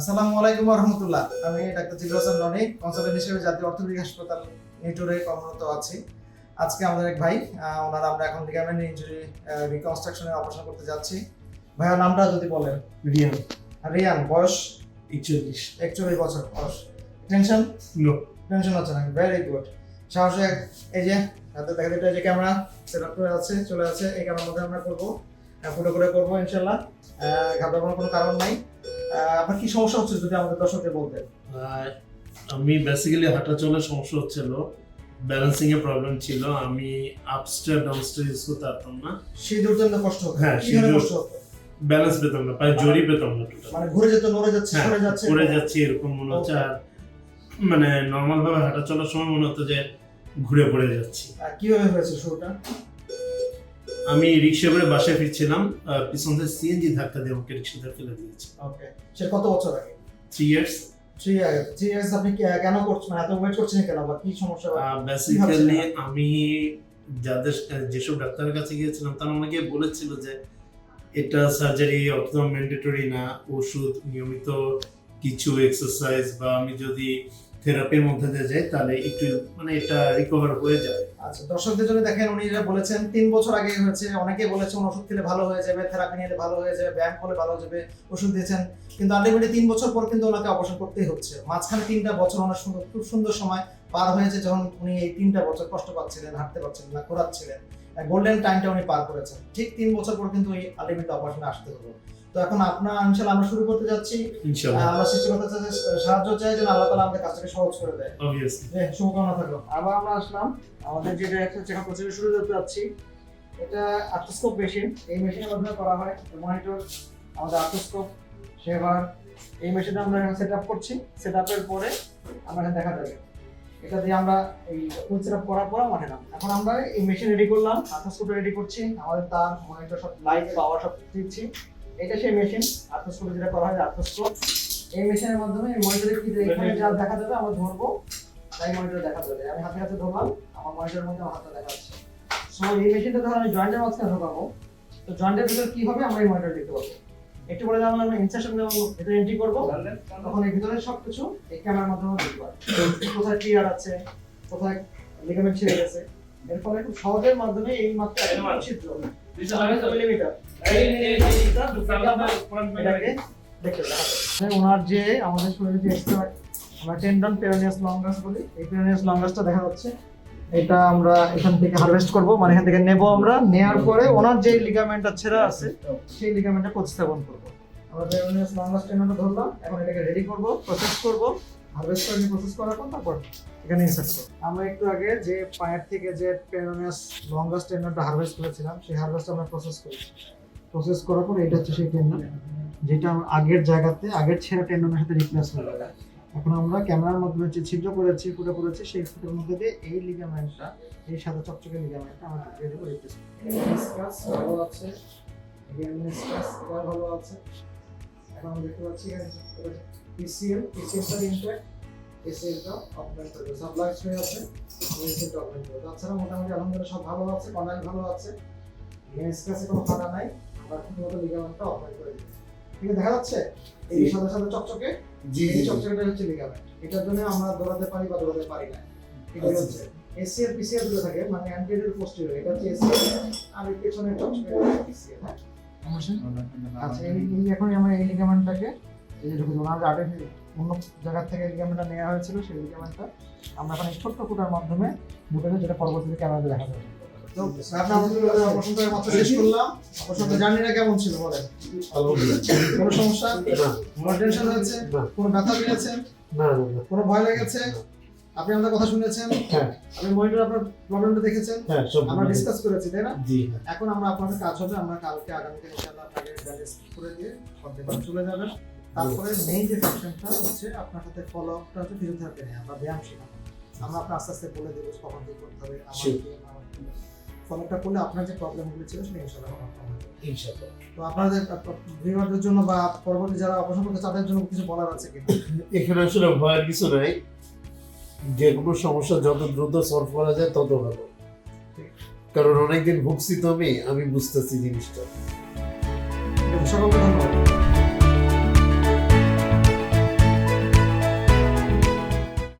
আসসালামু আলাইকুম রহমতুল্লাহ। আমি ডাক্তার জিলু হাসান রনি কনসালটেন্ট হিসেবে জাতীয় অর্থোপেডিক হাসপাতাল নিটোরে কর্মরত আছি। আজকে আমাদের এক ভাই ওনার আমরা এখন লিগামেন্ট ইনজুরি রিকনস্ট্রাকশনের অপারেশন করতে যাচ্ছি। ভাইয়ার নামটা যদি বলেন। রিয়ান। রিয়ান বয়স? একচল্লিশ। একচল্লিশ বছর বয়স। টেনশন নো টেনশন হচ্ছে না ভেরি গুড সাহসে এই যে হাতে দেখা যেটা যে ক্যামেরা সেট আপ করে আছে চলে আছে এই ক্যামেরার মধ্যে আমরা করব। ফুটো করে করব ইনশাল্লাহ ঘাবড়ানোর কোনো কারণ নাই। আপনার কি সমস্যা হচ্ছে যদি আমাদের দর্শকদের বলতেন? আমি বেসিক্যালি হাঁটা চলার সমস্যা হচ্ছিল ব্যালেন্সিং এর প্রবলেম ছিল। আমি আপস্টার ডাউনস্টার ইউজ করতে পারতাম না। সিঁদুর জন্য কষ্ট হতো। হ্যাঁ, সিঁদুর- কষ্ট হতো? ব্যালেন্স পেতাম না জড়ি পেতাম না মানে ঘুরে যেত নড়ে যাচ্ছে হ্যাঁ যাচ্ছে। যাচ্ছি এরকম মনে হচ্ছে। আর মানে নর্মাল ভাবে হাঁটা চলার সময় মনে হতো যে ঘুরে পড়ে যাচ্ছি। কীভাবে হয়েছে শুরুটা? আমি রিক্সা করে বাসায় ফিরছিলাম পিছন থেকে সিএনজি ধাক্কা দিয়ে আমাকে রিক্সাতে ফেলে দিয়েছে। ওকে সে কত বছর আগে? Three years three years three years আপনি কি- কেন করছেন এত ওয়েট করছেন কেন? বা কি সমস্যা? বেসিক্যালি আমি যাদের যেসব ডাক্তারের কাছে গিয়েছিলাম তারা অনেকে বলেছিল যে এটা সার্জারি একদম ম্যান্ডেটরি না ওষুধ নিয়মিত কিছু এক্সারসাইজ বা আমি যদি থেরাপির মধ্যে দিয়ে যাই তাহলে একটু মানে এটা রিকভার হয়ে যাবে আচ্ছা দর্শকদের জন্য দেখেন উনি যেটা বলেছেন, তিন বছর আগে হয়েছে অনেকে বলেছেন ওষুধ খেলে ভালো হয়ে যাবে, থেরাপি নিলে ভালো হয়ে যাবে, ব্যায়াম করলে ভালো হয়ে যাবে, ওষুধ দিয়েছেন, কিন্তু আলটিমেটলি তিন বছর পর কিন্তু ওনাকে অপারেশন করতেই হচ্ছে। মাঝখানে তিনটা বছর ওনার সুন্দর খুব সুন্দর সময় পার হয়েছে, যখন উনি এই তিনটা বছর কষ্ট পাচ্ছিলেন, হাঁটতে পারছিলেন না, ঘোরাচ্ছিলেন গোল্ডেন টাইমটা উনি পার করেছেন। ঠিক তিন বছর পর কিন্তু ওই আলটিমেটলি অপারেশনে আসতে হলো। তো এখন আপনার ইনশাল্লাহ আমরা শুরু করতে যাচ্ছি। ইনশাআল্লাহ আমরা কাছে সাহায্য চাই যেন আল্লাহ তালা আমাদের কাজটাকে সহজ করে দেয়। অবভিয়াসলি যে শুভকামনা থাকল। আবার আমরা আসলাম। আমাদের যেটা একটা চেকআপ প্রসিডিউর শুরু করতে যাচ্ছি এটা আর্থোস্কোপ মেশিন এই মেশিনের মাধ্যমে করা হয়। মনিটর আমাদের আর্থোস্কোপ সেবার এই মেশিনটা আমরা এখন সেট আপ করছি। সেট আপের পরে আমরা এখানে দেখা যাবে। এটা দিয়ে আমরা এই ফুল সেট আপ করার পর মাঠে নাম। এখন আমরা এই মেশিন রেডি করলাম। আর্থোস্কোপ রেডি করছি। আমাদের তার মনিটর সব লাইট পাওয়ার সব দিচ্ছি। এটা সেই মেশিন আর্থোস্কোপে যেটা করা হয় আর্থোস্কোপ এই মেশিনের মাধ্যমে মনিটরে কি এখানে যা দেখা যাবে আমরা ধরবো তাই মনিটর দেখা যাবে আমি হাতে হাতে ধরলাম, আমার মনিটরের মধ্যে আমার হাতটা দেখা যাচ্ছে সো এই মেশিনটা ধর আমি জয়েন্টের মাঝখানে ঢোকাবো। তো জয়েন্টের ভিতরে কি হবে, আমরা এই মনিটর দেখতে পাবো। একটু পরে যখন আমরা ইনসার্শন ভিতরে এন্ট্রি করব, তখন এই ভিতরে সবকিছু এই ক্যামেরার মাধ্যমে দেখতে পারব কোথায় ক্লিয়ার আছে, কোথায় লিগামেন্ট ছিঁড়ে গেছে। এর ফলে খুব সহজের মাধ্যমে এই মাত্র ছিদ্র ওনার যে আমাদের শরীরে যে আমরা টেন্ডন পেরোনিয়াস লঙ্গাস বলি এই পেরোনিয়াস লঙ্গাসটা দেখা যাচ্ছে এটা আমরা এখান থেকে হারভেস্ট করব মানে এখান থেকে নেব আমরা নেয়ার পরে ওনার যে লিগামেন্টটা ছেঁড়া আছে সেই লিগামেন্টটা প্রতিস্থাপন করব আমরা পেরোনিয়াস লঙ্গাস টেন্ডনটা ধরলাম এখন এটাকে রেডি করব প্রসেস করব হারভেস্ট করে প্রসেস করার পর তারপর এখানে ইনসার্ট করব। আমরা একটু আগে যে পায়ের থেকে যে পেরোনিয়াস লঙ্গাস টেন্ডনটা হারভেস্ট করেছিলাম সেই হারভেস্ট আমরা প্রসেস করেছি। প্রসেস করার পর এটা হচ্ছে সেই টেন্ডন যেটা আগের জায়গাতে আগের ছেঁড়া টেন্ডনের সাথে রিপ্লেস হয়ে যাবে এখন আমরা ক্যামেরার মাধ্যমে যে ছিদ্র করেছি ফুটো করেছি সেই ফুটোর মধ্যে দিয়ে এই লিগামেন্টটা এই সাদা চকচকে লিগামেন্টটা আমরা ঢুকিয়ে দেবো রিপ্লেস ভালো আছে। ভালো আছে। এখন আমরা দেখতে পাচ্ছি এখানে পিসিএল পিসিএলটা ইনট্যাক্ট এসিএলটা অপমেন্ট করবে সাপ্লাই হয়ে আছে এসিএলটা অপমেন্ট করবে তাছাড়া মোটামুটি আলহামদুলিল্লাহ সব ভালো আছে কন্ডাইল ভালো আছে। স্কাসে কোনো ফাটা নাই আমরা ঠিকমতো লিগামেন্টটা অপমেন্ট করে দিই ঠিক দেখা যাচ্ছে? এই সাদা সাদা চকচকে? জি এই চকচকেটা হচ্ছে লিগামেন্ট এটার জন্য আমরা দৌড়াতে পারি বা দৌড়াতে পারি না। এগুলো হচ্ছে এসিএল পিসিএল দুটো থাকে মানে অ্যান্টিরিয়র পোস্টেরিয়র এটা হচ্ছে এসিএল আর এর পেছনের চকচকে পিসিএল হ্যাঁ আচ্ছা এখন আমরা এই লিগামেন্টটাকে এই যে আগে অন্য জায়গা থেকে লিগামেন্টটা নেওয়া হয়েছিল সেই লিগামেন্টটা আমরা এখন ছোট্ট ফুটার মাধ্যমে দেবো যেটা পরবর্তীতে ক্যামেরাতে দেখা যাবে। তো আপনার আমাদের অপারেশন মাত্র শেষ করলাম। অপারেশন জার্নিটা কেমন ছিল বলেন? কোনো সমস্যা? কোনো টেনশন হয়েছে কোনো ব্যথা পেয়েছেন? না না না কোনো ভয় লেগেছে? আপনি আমাদের কথা শুনেছেন। হ্যাঁ। আপনি মনিটর আপনার প্রবলেমটা দেখেছেন। হ্যাঁ আমরা ডিসকাস করেছি তাই না? এখন আমরা আপনাদের কাজ হবে আমরা কালকে আগামীতে ইনশাআল্লাহ আপনাকে ব্যালেন্স করে দিয়ে চলে যাবেন তারপরে মেইন যে হচ্ছে আপনার সাথে ফলো আপটা হচ্ছে ফিজিওথেরাপি নেওয়া বা ব্যায়াম শেখানো আমরা আপনার আস্তে আস্তে বলে দেবো কখন কি করতে হবে. ফলো আপটা করলে আপনার যে প্রবলেমগুলো ছিল সেটা হবে। ইনশাআল্লাহ। তো আপনাদের ভিউয়ারদের জন্য বা পরবর্তী যারা অপারেশন করতে তাদের জন্য কিছু বলার আছে কিনা? এখানে আসলে ভয়ের কিছু নাই। যে কোনো সমস্যা যত দ্রুত সলভ করা যায় তত ভালো। কারণ অনেকদিন ভুগছি তো আমি আমি বুঝতেছি জিনিসটা। সকলকে ধন্যবাদ।